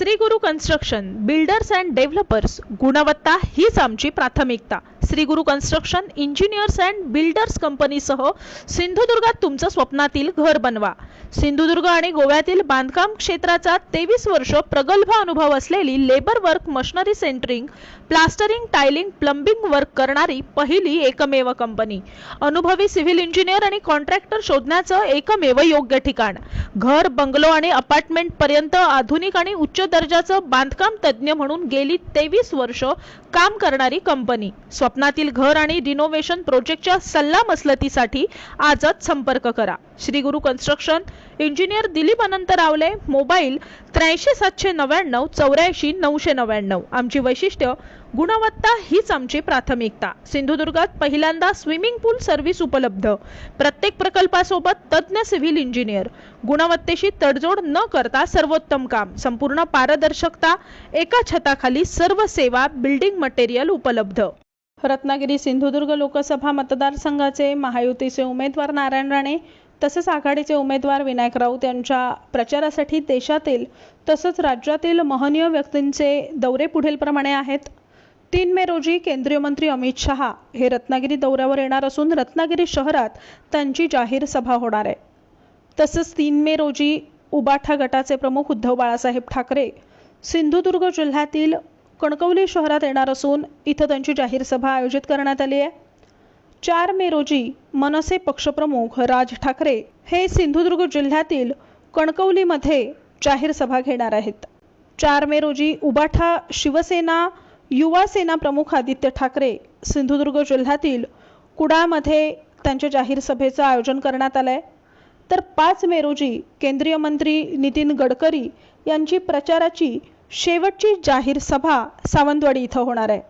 Shri Guru construction builders and developers गुणवत्ता हीच आमची प्राथमिकता. Shri Guru construction engineers and builders कंपनीसह सिंधुदुर्गात तुमचं स्वप्नातील घर बनवा. सिंधुदुर्ग आणि गोव्यातील बांधकाम क्षेत्राचा तेवीस वर्ष प्रगल्भ अनुभव असलेली labour work machinery centering plastering tiling plumbing work करणारी पहिली एकमेव कंपनी. अनुभवी सिव्हिल इंजिनियर आणि कॉन्ट्रॅक्टर शोधण्याचं एकमेव योग्य ठिकाण. घर बंगलो आणि अपार्टमेंट पर्यंत आधुनिक आणि उच्च दर्जाचं बांधकाम तज्ज्ञ म्हणून गेली तेवीस वर्ष काम करणारी कंपनी. स्वप्नातील घर आणि रिनोव्हेशन प्रोजेक्टच्या सल्ला मसलतीसाठी आजच संपर्क करा. श्री गुरु कन्स्ट्रक्शन इंजिनियर दिलीप अनंत रावले मोबाईल त्र्याऐंशी सातशे नव्याण्णव चौऱ्याऐंशी नऊशे नव्याण्णव. आमची वैशिष्ट्य गुणवत्ता हीच आमची प्राथमिकता. सिंधुदुर्गात पहिल्यांदा स्विमिंग पूल सर्व्हिस उपलब्ध. प्रत्येक प्रकल्पासोबत तज्ज्ञ सिव्हिल इंजिनियर. गुणवत्तेशी तडजोड न करता सर्वोत्तम काम. संपूर्ण पारदर्शकता एका छताखाली सर्व सेवा बिल्डिंग मटेरियल उपलब्ध. रत्नागिरी सिंधुदुर्ग लोकसभा मतदारसंघाचे महायुतीचे उमेदवार नारायण राणे तसेच आघाडीचे उमेदवार विनायक राऊत यांच्या प्रचारासाठी देशातील तसंच राज्यातील महनीय व्यक्तींचे दौरे पुढीलप्रमाणे आहेत. तीन मे रोजी केंद्रीय मंत्री अमित शहा हे रत्नागिरी दौऱ्यावर येणार असून रत्नागिरी शहरात त्यांची जाहीर सभा होणार आहे. तसंच तीन मे रोजी उबाठा गटाचे प्रमुख उद्धव बाळासाहेब ठाकरे सिंधुदुर्ग जिल्ह्यातील कणकवली शहरात येणार असून इथं त्यांची जाहीर सभा आयोजित करण्यात आली आहे. चार मे रोजी मनसे पक्षप्रमुख राज ठाकरे हे सिंधुदुर्ग जिल्ह्यातील कणकवलीमध्ये जाहीर सभा घेणार आहेत. चार मे रोजी उबाठा शिवसेना युवा सेना प्रमुख आदित्य ठाकरे सिंधुदुर्ग जिल्ह्यातील कुडाळमध्ये त्यांच्या जाहीर सभेचं आयोजन करण्यात आलं आहे तर पाच मे रोजी केंद्रीय मंत्री नितीन गडकरी यांची प्रचाराची शेवटची जाहीर सभा सावंतवाडी इथं होणार आहे.